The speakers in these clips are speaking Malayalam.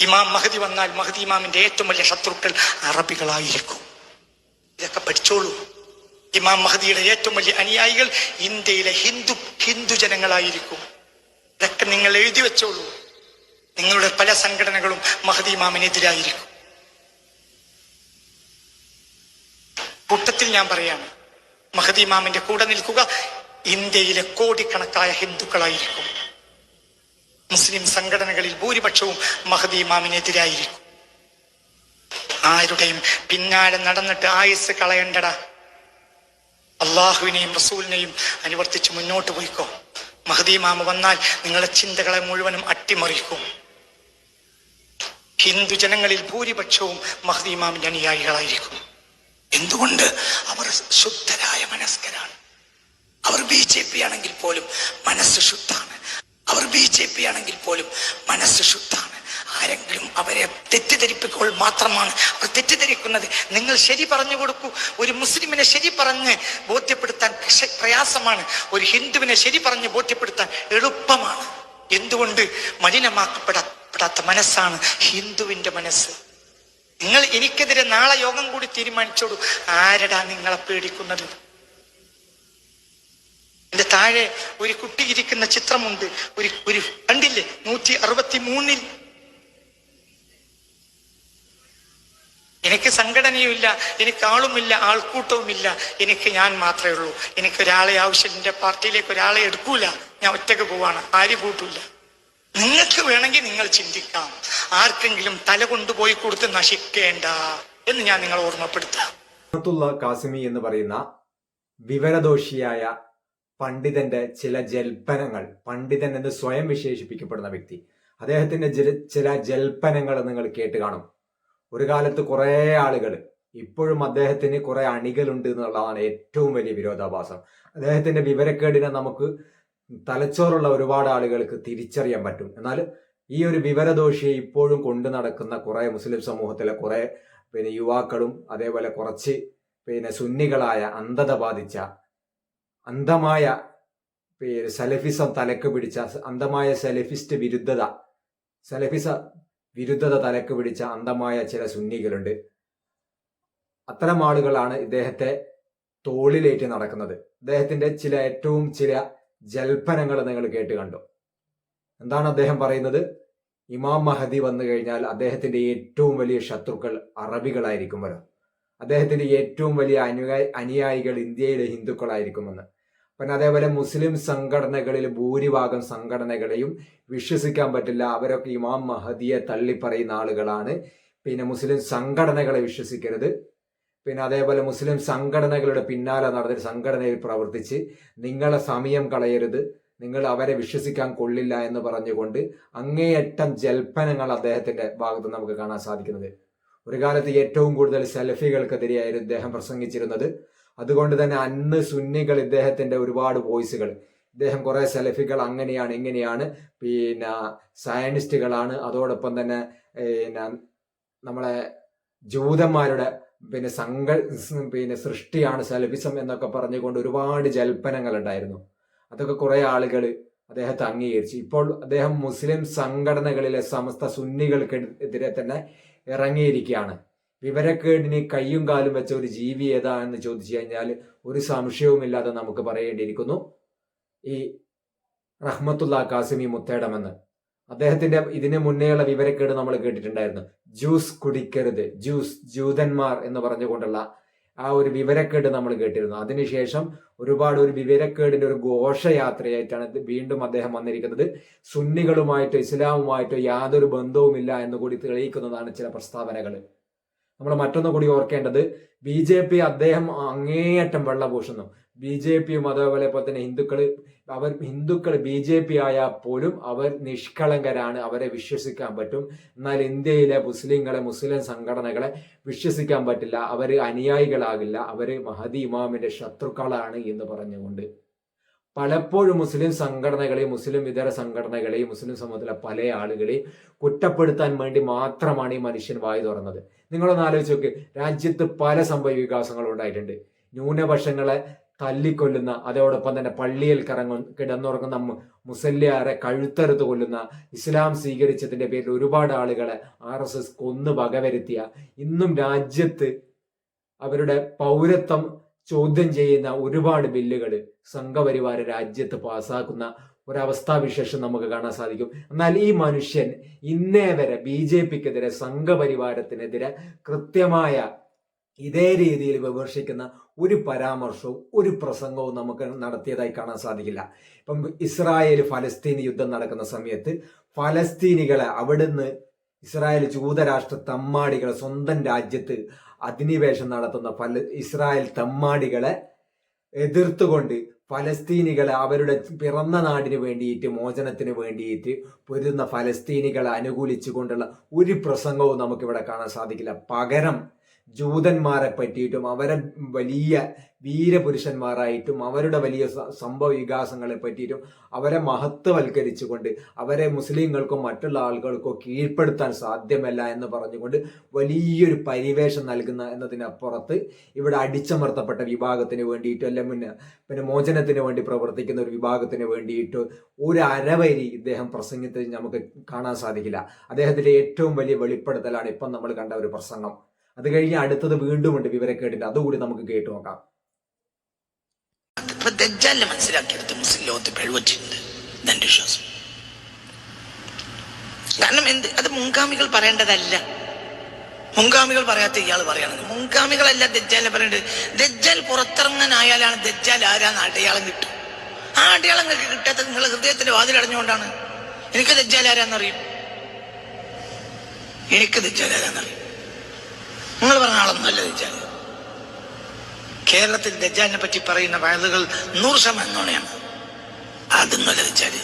ഇമാം മഹദി വന്നാൽ മഹദി ഇമാമിന്റെ ഏറ്റവും വലിയ ശത്രുക്കൾ അറബികളായിരിക്കും. ഇതൊക്കെ പഠിച്ചോളൂ. ഇമാം മഹദിയുടെ ഏറ്റവും വലിയ അനുയായികൾ ഇന്ത്യയിലെ ഹിന്ദു ഹിന്ദു ജനങ്ങളായിരിക്കും. ഇതൊക്കെ നിങ്ങൾ എഴുതി വെച്ചോളൂ. നിങ്ങളുടെ പല സംഘടനകളും മഹദി ഇമാമിനെതിരായിരിക്കും. കൂട്ടത്തിൽ ഞാൻ പറയാണ് മഹദി ഇമാമിന്റെ കൂടെ നിൽക്കുക ഇന്ത്യയിലെ കോടിക്കണക്കായ ഹിന്ദുക്കളായിരിക്കും. മുസ്ലിം സംഘടനകളിൽ ഭൂരിപക്ഷവും മഹദി ഇമാമിനെതിരായിരിക്കും. ആരുടെയും പിന്നാലെ നടന്നിട്ട് ആയുസ് കളയണ്ടടാ. അള്ളാഹുവിനെയും റസൂലിനെയും അനുവർത്തിച്ച് മുന്നോട്ട് പോയിക്കോ. മഹദി മാമ വന്നാൽ നിങ്ങളുടെ ചിന്തകളെ മുഴുവനും അട്ടിമറിക്കും. ഹിന്ദു ജനങ്ങളിൽ ഭൂരിപക്ഷവും മഹദി ഇമാമിന്റെ അനുയായികളായിരിക്കും. എന്തുകൊണ്ട്? അവർ ശുദ്ധരായ മനസ്കരാണ്. അവർ ബി ജെ പി ആണെങ്കിൽ പോലും മനസ്സ് ശുദ്ധാണ്. അവർ ബി ജെ പി ആണെങ്കിൽ പോലും മനസ്സ് ശുദ്ധാണ് ആരെങ്കിലും അവരെ തെറ്റിദ്ധരിപ്പിക്കുമ്പോൾ മാത്രമാണ് അവർ തെറ്റിദ്ധരിക്കുന്നത്. നിങ്ങൾ ശരി പറഞ്ഞു കൊടുക്കൂ. ഒരു മുസ്ലിമിനെ ശരി പറഞ്ഞ് ബോധ്യപ്പെടുത്താൻ പ്രയാസമാണ്. ഒരു ഹിന്ദുവിനെ ശരി പറഞ്ഞ് ബോധ്യപ്പെടുത്താൻ എളുപ്പമാണ്. എന്തുകൊണ്ട് മലിനമാക്കപ്പെടപ്പെടാത്ത മനസ്സാണ് ഹിന്ദുവിന്റെ മനസ്സ്? നിങ്ങൾ എനിക്കെതിരെ നാളെ യോഗം കൂടി തീരുമാനിച്ചോളൂ. ആരടാ നിങ്ങളെ പേടിക്കുന്നത്? എന്റെ താഴെ ഒരു കുട്ടി ഇരിക്കുന്ന ചിത്രമുണ്ട്. ഒരു ഒരു കണ്ടില്ലേ? നൂറ്റി അറുപത്തി മൂന്നിൽ എനിക്ക് സംഘടനയുമില്ല എനിക്ക് ആളുമില്ല ആൾക്കൂട്ടവുമില്ല. എനിക്ക് ഞാൻ മാത്രമേ ഉള്ളൂ. എനിക്ക് ഒരാളെ ആവശ്യം എന്റെ പാർട്ടിയിലേക്ക് ഒരാളെ എടുക്കൂല. ഞാൻ ഒറ്റയ്ക്ക് പോവാണ്. ആര് കൂട്ടില്ല നിങ്ങൾക്ക് വേണമെങ്കിൽ നിങ്ങൾ ചിന്തിക്കാം. ആർക്കെങ്കിലും തല കൊണ്ടുപോയി കൊടുത്ത് നശിക്കേണ്ട എന്ന് ഞാൻ നിങ്ങളെ ഓർമ്മപ്പെടുത്താം. കാസിമി എന്ന് പറയുന്ന വിവരദോഷിയായ പണ്ഡിതന്റെ ചില ജൽപ്പനങ്ങൾ പണ്ഡിതൻ എന്ന് സ്വയം വിശേഷിപ്പിക്കപ്പെടുന്ന വ്യക്തി. അദ്ദേഹത്തിന്റെ ചില ജൽപ്പനങ്ങൾ നിങ്ങൾ കേട്ട് കാണും. ഒരു കാലത്ത് കുറേ ആളുകൾ ഇപ്പോഴും അദ്ദേഹത്തിന് കുറെ അണികളുണ്ട് എന്നുള്ളതാണ് ഏറ്റവും വലിയ വിരോധാഭാസം. അദ്ദേഹത്തിന്റെ വിവരക്കേടിനെ നമുക്ക് തലച്ചോറുള്ള ഒരുപാട് ആളുകൾക്ക് തിരിച്ചറിയാൻ പറ്റും. എന്നാൽ ഈ ഒരു വിവരദോഷിയെ ഇപ്പോഴും കൊണ്ടു നടക്കുന്ന കുറെ മുസ്ലിം സമൂഹത്തിലെ കുറെ പിന്നെ യുവാക്കളും അതേപോലെ കുറച്ച് പിന്നെ സുന്നികളായ അന്ധത ബാധിച്ച അന്ധമായ സലഫിസം തലക്ക് പിടിച്ച അന്ധമായ സലഫിസ്റ്റ് വിരുദ്ധത സലഫിസ വിരുദ്ധത തലക്ക് പിടിച്ച അന്ധമായ ചില സുന്നികളുണ്ട്. അത്തരം ആളുകളാണ് ഇദ്ദേഹത്തെ തോളിലേറ്റ് നടക്കുന്നത്. അദ്ദേഹത്തിന്റെ ചില ഏറ്റവും ചില ജൽപ്പനങ്ങൾ നിങ്ങൾ കേട്ട് കണ്ടു? എന്താണ് അദ്ദേഹം പറയുന്നത്? ഇമാം മഹദി വന്നു കഴിഞ്ഞാൽ അദ്ദേഹത്തിന്റെ ഏറ്റവും വലിയ ശത്രുക്കൾ അറബികളായിരിക്കുമല്ലോ അദ്ദേഹത്തിന്റെ ഏറ്റവും വലിയ അനുയായി അനുയായികൾ ഇന്ത്യയിലെ ഹിന്ദുക്കളായിരിക്കുമെന്ന് പിന്നെ അതേപോലെ മുസ്ലിം സംഘടനകളിൽ ഭൂരിഭാഗം സംഘടനകളെയും വിശ്വസിക്കാൻ പറ്റില്ല. അവരൊക്കെ ഇമാം മഹദിയെ തള്ളിപ്പറയുന്ന ആളുകളാണ്. പിന്നെ മുസ്ലിം സംഘടനകളെ വിശ്വസിക്കരുത്. പിന്നെ അതേപോലെ മുസ്ലിം സംഘടനകളുടെ പിന്നാലെ നടന്നൊരു സംഘടനയിൽ പ്രവർത്തിച്ച് നിങ്ങളെ സമയം കളയരുത്. നിങ്ങൾ അവരെ വിശ്വസിക്കാൻ കൊള്ളില്ല എന്ന് പറഞ്ഞുകൊണ്ട് അങ്ങേയറ്റം ജൽപ്പനങ്ങൾ അദ്ദേഹത്തിന്റെ ഭാഗത്ത് നമുക്ക് കാണാൻ സാധിക്കുന്നത്. ഒരു കാലത്ത് ഏറ്റവും കൂടുതൽ സെൽഫികൾക്കെതിരെയായിരുന്നു ഇദ്ദേഹം പ്രസംഗിച്ചിരുന്നത്. അതുകൊണ്ട് തന്നെ അന്ന് സുന്നികൾ ഇദ്ദേഹത്തിന്റെ ഒരുപാട് വോയിസുകൾ. ഇദ്ദേഹം കുറെ സെലഫികൾ അങ്ങനെയാണ് ഇങ്ങനെയാണ്. പിന്നെ സയനിസ്റ്റുകളാണ്. അതോടൊപ്പം തന്നെ പിന്നെ നമ്മളെ ജൂതന്മാരുടെ പിന്നെ സംഘ പിന്നെ സൃഷ്ടിയാണ് സെലഫിസം എന്നൊക്കെ പറഞ്ഞുകൊണ്ട് ഒരുപാട് ജൽപ്പനങ്ങൾ ഉണ്ടായിരുന്നു അതൊക്കെ കുറെ ആളുകൾ അദ്ദേഹത്തെ അംഗീകരിച്ചു. ഇപ്പോൾ അദ്ദേഹം മുസ്ലിം സംഘടനകളിലെ സമസ്ത സുന്നികൾക്കെതിരെ തന്നെ ഇറങ്ങിയിരിക്കുകയാണ്. വിവരക്കേടിന് കയ്യും കാലും വെച്ച ഒരു ജീവി ഏതാ എന്ന് ചോദിച്ചു കഴിഞ്ഞാൽ ഒരു സംശയവുമില്ലാതെ നമുക്ക് പറയേണ്ടിയിരിക്കുന്നു. ഈ റഹ്മത്തുള്ള കാസിമി മുത്തേടമെന്ന്. അദ്ദേഹത്തിന്റെ ഇതിന് മുന്നേയുള്ള വിവരക്കേട് നമ്മൾ കേട്ടിട്ടുണ്ടായിരുന്നു. ജ്യൂസ് കുടിക്കരുത് ജ്യൂസ് ജൂതന്മാർ എന്ന് പറഞ്ഞുകൊണ്ടുള്ള ആ ഒരു വിവരക്കേട് നമ്മൾ കേട്ടിരുന്നു. അതിനുശേഷം ഒരുപാട് ഒരു വിവരക്കേടിന്റെ ഒരു ഘോഷയാത്രയായിട്ടാണ് വീണ്ടും അദ്ദേഹം വന്നിരിക്കുന്നത്. സുന്നികളുമായിട്ടോ ഇസ്ലാമുമായിട്ടോ യാതൊരു ബന്ധവുമില്ല എന്ന് കൂടി തെളിയിക്കുന്നതാണ് ചില പ്രസ്താവനകൾ. നമ്മൾ മറ്റൊന്ന് കൂടി ഓർക്കേണ്ടത് ബി ജെ പി അദ്ദേഹം അങ്ങേയറ്റം വെള്ളപൂഷുന്നു ബി ജെ പിയും അതേപോലെ പോലെ തന്നെ ഹിന്ദുക്കൾ അവർ ഹിന്ദുക്കൾ ബി ജെ പി ആയാൽ പോലും അവർ നിഷ്കളങ്കരാണ് അവരെ വിശ്വസിക്കാൻ പറ്റും. എന്നാൽ ഇന്ത്യയിലെ മുസ്ലിങ്ങളെ മുസ്ലിം സംഘടനകളെ വിശ്വസിക്കാൻ പറ്റില്ല. അവർ അനുയായികളാകില്ല. അവർ മഹദി ഇമാമിന്റെ ശത്രുക്കളാണ് എന്ന് പറഞ്ഞുകൊണ്ട്. പലപ്പോഴും മുസ്ലിം സംഘടനകളെയും മുസ്ലിം ഇതര സംഘടനകളെയും മുസ്ലിം സമൂഹത്തിലെ പല ആളുകളെയും കുറ്റപ്പെടുത്താൻ വേണ്ടി മാത്രമാണ് ഈ മനുഷ്യൻ വായി തുറന്നത്. നിങ്ങളൊന്ന് ആലോചിച്ച് നോക്ക്. രാജ്യത്ത് പല സംഭവ വികാസങ്ങളും ഉണ്ടായിട്ടുണ്ട്. ന്യൂനപക്ഷങ്ങളെ തല്ലിക്കൊല്ലുന്ന അതോടൊപ്പം തന്നെ പള്ളിയിൽ കറങ്ങു കിടന്നുറങ്ങുന്ന മുസല്യാരെ കഴുത്തറുത്ത് കൊല്ലുന്ന ഇസ്ലാം സ്വീകരിച്ചതിന്റെ പേരിൽ ഒരുപാട് ആളുകളെ ആർ എസ് എസ് കൊന്നു വകവരുത്തിയ ഇന്നും രാജ്യത്ത് അവരുടെ പൗരത്വം ചോദ്യം ചെയ്യുന്ന ഒരുപാട് ബില്ലുകൾ സംഘപരിവാര രാജ്യത്ത് പാസ്സാക്കുന്ന ഒരവസ്ഥാവിശേഷം നമുക്ക് കാണാൻ സാധിക്കും. എന്നാൽ ഈ മനുഷ്യൻ ഇന്നേ വരെ ബി ജെ പിക്കെതിരെ സംഘപരിവാരത്തിനെതിരെ കൃത്യമായ ഇതേ രീതിയിൽ വിമർശിക്കുന്ന ഒരു പരാമർശവും ഒരു പ്രസംഗവും നമുക്ക് നടത്തിയതായി കാണാൻ സാധിക്കില്ല. ഇപ്പം ഇസ്രായേൽ ഫലസ്തീൻ യുദ്ധം നടക്കുന്ന സമയത്ത് ഫലസ്തീനികളെ അവിടുന്ന് ഇസ്രായേൽ ജൂതരാഷ്ട്ര തമ്മാടികളെ സ്വന്തം രാജ്യത്ത് അധിനിവേശം നടത്തുന്ന പല ഇസ്രായേൽ തമ്മാടികളെ എതിർത്തുകൊണ്ട് ഫലസ്തീനികളെ അവരുടെ പിറന്ന നാടിന് വേണ്ടിയിട്ട് മോചനത്തിന് വേണ്ടിയിട്ട് പൊരുന്ന ഫലസ്തീനികളെ അനുകൂലിച്ചുകൊണ്ടുള്ള ഒരു പ്രസംഗവും നമുക്കിവിടെ കാണാൻ സാധിക്കില്ല. പകരം ജൂതന്മാരെ പറ്റിയിട്ടും അവരെ വലിയ വീരപുരുഷന്മാരായിട്ടും അവരുടെ വലിയ സംഭവ വികാസങ്ങളെ പറ്റിയിട്ടും അവരെ മഹത്വവൽക്കരിച്ചുകൊണ്ട് അവരെ മുസ്ലിങ്ങൾക്കോ മറ്റുള്ള ആളുകൾക്കോ കീഴ്പ്പെടുത്താൻ സാധ്യമല്ല എന്ന് പറഞ്ഞുകൊണ്ട് വലിയൊരു പരിവേഷം നൽകുന്ന എന്നതിനപ്പുറത്ത് ഇവിടെ അടിച്ചമർത്തപ്പെട്ട വിഭാഗത്തിന് വേണ്ടിയിട്ടോ അല്ലെ മുന്നേ പിന്നെ മോചനത്തിന് വേണ്ടി പ്രവർത്തിക്കുന്ന ഒരു വിഭാഗത്തിന് വേണ്ടിയിട്ടോ ഒരു അരവരി ഇദ്ദേഹം പ്രസംഗത്തിൽ നമുക്ക് കാണാൻ സാധിക്കില്ല. അദ്ദേഹത്തിന്റെ ഏറ്റവും വലിയ വെളിപ്പെടുത്തലാണ് ഇപ്പം നമ്മൾ കണ്ട ഒരു പ്രസംഗം. അത് കഴിഞ്ഞ് അടുത്തത് വീണ്ടും ഉണ്ട് വിവരക്കേടിന്റെ. അതുകൂടി നമുക്ക് കേട്ടു നോക്കാം. മനസ്സിലാക്കിയെടുത്ത് മുസ്ലിം ലോകത്ത് പിഴവറ്റിട്ടുണ്ട് ഇതെന്റെ വിശ്വാസം. കാരണം എന്ത്? അത് മുൻഗാമികൾ പറയേണ്ടതല്ല. മുൻഗാമികൾ പറയാത്ത ഇയാൾ പറയണത് മുൻഗാമികളല്ല ദജ്ജാലിനെ പറയേണ്ടത്. ദജ്ജാൽ പുറത്തിറങ്ങാനായാലാണ് ദജ്ജാൽ ആരാന്ന് അടയാളം കിട്ടും ആ അടയാളം നിങ്ങൾക്ക് കിട്ടാത്തത് നിങ്ങൾ ഹൃദയത്തിന്റെ വാതിലടഞ്ഞുകൊണ്ടാണ് എനിക്ക് ദജ്ജാൽ ആരാന്നറിയും. എനിക്ക് ദജ്ജാൽ ആരാന്നറിയും. നിങ്ങൾ പറഞ്ഞ ആളൊന്നുമല്ല ദജ്ജാൽ. കേരളത്തിൽ ദജ്ജാലിനെ പറ്റി പറയുന്ന വയലുകൾ നൂറ് ശതമാനം നുണയാണ്. അതൊന്നുമല്ല ദജ്ജാൽ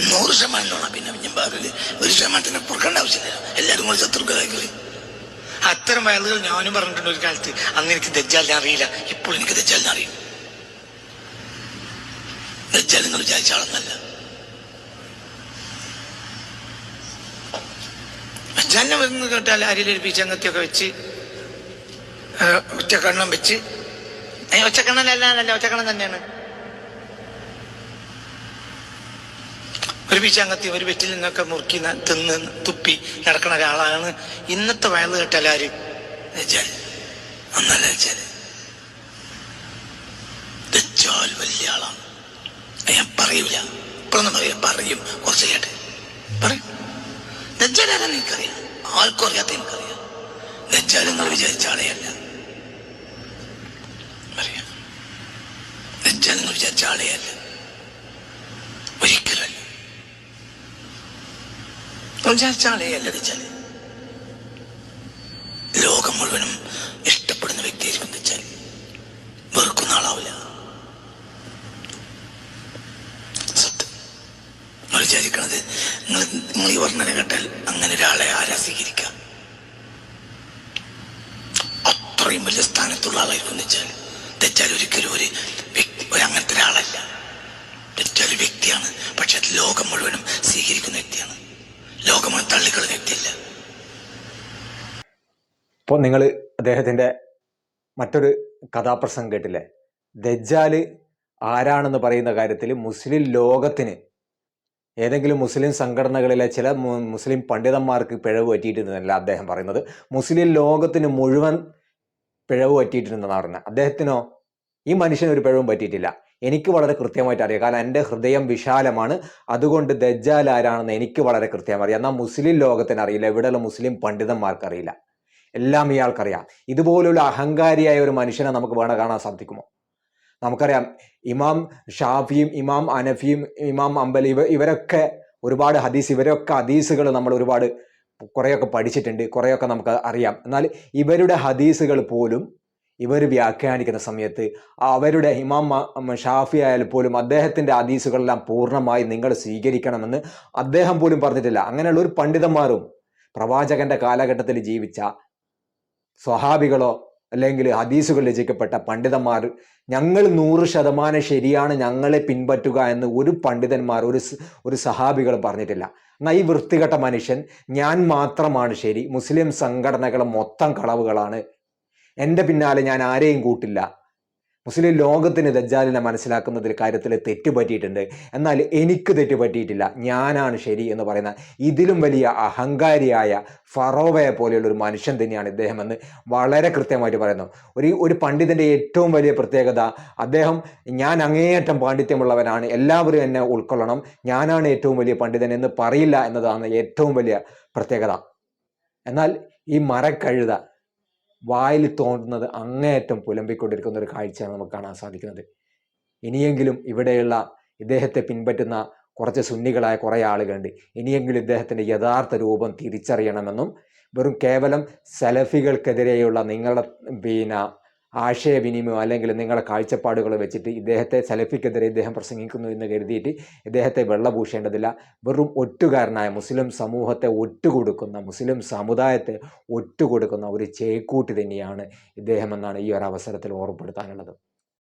നൂറ് ശതമാനം നുണ. പിന്നെ ഞമ്പാറിൽ ഒരു ശതമാനത്തിന് പൊറുക്കേണ്ട ആവശ്യമില്ല. എല്ലാവരും കൂടി ശത്രുക്കളായി അത്തരം വയലുകൾ ഞാനും പറഞ്ഞിട്ടുണ്ട് ഒരു കാലത്ത്. അന്ന് എനിക്ക് ദജ്ജാലിനെ അറിയില്ല. ഇപ്പോൾ എനിക്ക് ദജ്ജാലിനെ അറിയും. ദജ്ജാൽ നിങ്ങൾ വിചാരിച്ച ആളൊന്നല്ല വരുന്നത് കേട്ടാൽ അരിയിലൊരു പീച്ചങ്ങത്തിയൊക്കെ വെച്ച് ഒറ്റക്കണ്ണം വെച്ച്. ഏ, ഒറ്റക്കണ്ണനല്ല അല്ല ഒറ്റക്കണ്ണൻ തന്നെയാണ്. ഒരു പീച്ചാങ്കത്തി ഒരു വെറ്റിൽ നിന്നൊക്കെ മുറുക്കി തിന്ന് തുപ്പി നടക്കുന്ന ഒരാളാണ്. ഇന്നത്തെ വയൽ ദജ്ജാൽ ദജ്ജാൽ വലിയ ആളാണ് ഞാൻ പറയൂല. ഇപ്പോഴൊന്നും പറയാം പറയും. കുറച്ച് കേട്ടെ. പറയും. എനിക്കറിയാം ആർക്കും അറിയാത്ത എനിക്കറിയാം. ദജ്ജാൽ നിങ്ങൾ വിചാരിച്ച ആളെയല്ല അറിയാം. നിങ്ങൾ വിചാരിച്ച ആളെയല്ല ഒരിക്കലല്ല വിചാരിച്ച ആളെയല്ല ദജ്ജാൽ ലോകം മുഴുവനും വിചാരിക്കണത്. നിങ്ങൾ നിങ്ങൾ ഈ വർണന കേട്ടാൽ അങ്ങനെ ഒരാളെ ആരാ സ്വീകരിക്കാം അത്രയും വലിയ സ്ഥാനത്തുള്ള ആളായിരിക്കും വെച്ചാൽ തെറ്റാൽ ഒരിക്കലും ഒരു വ്യക്തി ഒരു അങ്ങനത്തെ ഒരാളല്ല. തെറ്റാൽ ഒരു വ്യക്തിയാണ്. പക്ഷെ അത് ലോകം മുഴുവനും സ്വീകരിക്കുന്ന വ്യക്തിയാണ്. ലോകം മുഴുവൻ തള്ളിക്കളയുന്ന വ്യക്തിയല്ല. ഇപ്പോൾ നിങ്ങൾ അദ്ദേഹത്തിന്റെ മറ്റൊരു കഥാപ്രസംഗം കേട്ടില്ലേ? ദജ്ജാൽ ആരാണെന്ന് പറയുന്ന കാര്യത്തിൽ മുസ്ലിം ലോകത്തിന് ഏതെങ്കിലും മുസ്ലിം സംഘടനകളിലെ ചില മുസ്ലിം പണ്ഡിതന്മാർക്ക് പിഴവ് പറ്റിയിട്ടുണ്ടെന്നല്ല അദ്ദേഹം പറയുന്നത്. മുസ്ലിം ലോകത്തിന് മുഴുവൻ പിഴവ് പറ്റിയിട്ടുണ്ടെന്നാണ് പറഞ്ഞത്. അദ്ദേഹത്തിനോ ഈ മനുഷ്യന് ഒരു പിഴവും പറ്റിയിട്ടില്ല. എനിക്ക് വളരെ കൃത്യമായിട്ട് അറിയാം. കാരണം എന്റെ ഹൃദയം വിശാലമാണ്. അതുകൊണ്ട് ദജ്ജാൽ ആരാണെന്ന് എനിക്ക് വളരെ കൃത്യമായി അറിയാം. എന്നാൽ മുസ്ലിം ലോകത്തിന് അറിയില്ല. ഇവിടെയുള്ള മുസ്ലിം പണ്ഡിതന്മാർക്കറിയില്ല എല്ലാം ഇയാൾക്കറിയാം. ഇതുപോലുള്ള അഹങ്കാരിയായ ഒരു മനുഷ്യനെ നമുക്ക് വേണം കാണാൻ സാധിക്കുമോ? നമുക്കറിയാം ഇമാം ഷാഫിയും ഇമാം അനഫിയും ഇമാം അമ്പലി ഇവ ഇവരൊക്കെ ഒരുപാട് ഹദീസ് ഇവരൊക്കെ ഹദീസുകൾ നമ്മൾ ഒരുപാട് കുറേയൊക്കെ പഠിച്ചിട്ടുണ്ട് കുറേയൊക്കെ നമുക്ക് അറിയാം. എന്നാൽ ഇവരുടെ ഹദീസുകൾ പോലും ഇവർ വ്യാഖ്യാനിക്കുന്ന സമയത്ത് അവരുടെ ഇമാം ഷാഫി ആയാൽ പോലും അദ്ദേഹത്തിന്റെ ഹദീസുകളെല്ലാം പൂർണമായി നിങ്ങൾ സ്വീകരിക്കണമെന്ന് അദ്ദേഹം പോലും പറഞ്ഞിട്ടില്ല. അങ്ങനെയുള്ള ഒരു പണ്ഡിതന്മാരും പ്രവാചകന്റെ കാലഘട്ടത്തിൽ ജീവിച്ച സ്വഹാബികളോ അല്ലെങ്കിൽ ഹദീസുകൾ രചിക്കപ്പെട്ട പണ്ഡിതന്മാർ ഞങ്ങൾ നൂറ് ശതമാനം ശരിയാണ് ഞങ്ങളെ പിൻപറ്റുക എന്ന് ഒരു പണ്ഡിതന്മാർ ഒരു ഒരു സഹാബികൾ പറഞ്ഞിട്ടില്ല. എന്നാൽ ഈ വൃത്തികെട്ട മനുഷ്യൻ ഞാൻ മാത്രമാണ് ശരി മുസ്ലിം സംഘടനകൾ മൊത്തം കളവുകളാണ്. എന്റെ പിന്നാലെ ഞാൻ ആരെയും കൂട്ടില്ല. മുസ്ലിം ലോകത്തിന് ദജ്ജാലിനെ മനസ്സിലാക്കുന്നതിൽ കാര്യത്തിൽ തെറ്റ് പറ്റിയിട്ടുണ്ട് എന്നാൽ എനിക്ക് തെറ്റ് പറ്റിയിട്ടില്ല ഞാനാണ് ശരി എന്ന് പറയുന്ന ഇതിലും വലിയ അഹങ്കാരിയായ ഫറോവയെ പോലെയുള്ള ഒരു മനുഷ്യൻ തന്നെയാണ് ഇദ്ദേഹം എന്ന് വളരെ കൃത്യമായിട്ട് പറയുന്നു. ഒരു ഒരു പണ്ഡിതന്റെ ഏറ്റവും വലിയ പ്രത്യേകത അദ്ദേഹം ഞാൻ അങ്ങേയറ്റം പാണ്ഡിത്യമുള്ളവനാണ്. എല്ലാവരും എന്നെ ഉൾക്കൊള്ളണം. ഞാനാണ് ഏറ്റവും വലിയ പണ്ഡിതൻ എന്ന് പറയില്ല എന്നതാണ് ഏറ്റവും വലിയ പ്രത്യേകത. എന്നാൽ ഈ മരക്കഴുത വായിൽ തോന്നുന്നത് അങ്ങേയറ്റം പുലമ്പിക്കൊണ്ടിരിക്കുന്ന ഒരു കാഴ്ചയാണ് നമുക്ക് കാണാൻ സാധിക്കുന്നത്. ഇനിയെങ്കിലും ഇവിടെയുള്ള ഇദ്ദേഹത്തെ പിൻപറ്റുന്ന കുറച്ച് സുന്നികളായ കുറേ ആളുകളുണ്ട്. ഇനിയെങ്കിലും ഇദ്ദേഹത്തിന്റെ യഥാർത്ഥ രൂപം തിരിച്ചറിയണമെന്നും വെറും കേവലം സലഫികൾക്കെതിരെയുള്ള നിങ്ങളുടെ പിന്നെ ആശയവിനിമയം അല്ലെങ്കിൽ നിങ്ങളുടെ കാഴ്ചപ്പാടുകൾ വെച്ചിട്ട് ഇദ്ദേഹത്തെ സലഫിക്കെതിരെ ഇദ്ദേഹം പ്രസംഗിക്കുന്നു എന്ന് കരുതിയിട്ട് ഇദ്ദേഹത്തെ വെള്ളപൂശേണ്ടതില്ല. വെറും ഒറ്റുകാരനായ മുസ്ലിം സമൂഹത്തെ ഒറ്റുകൊടുക്കുന്ന മുസ്ലിം സമുദായത്തെ ഒറ്റുകൊടുക്കുന്ന ഒരു ചേക്കൂട്ടി തന്നെയാണ് ഇദ്ദേഹം എന്നാണ് ഈ ഒരു അവസരത്തിൽ ഓർമ്മപ്പെടുത്താനുള്ളത്.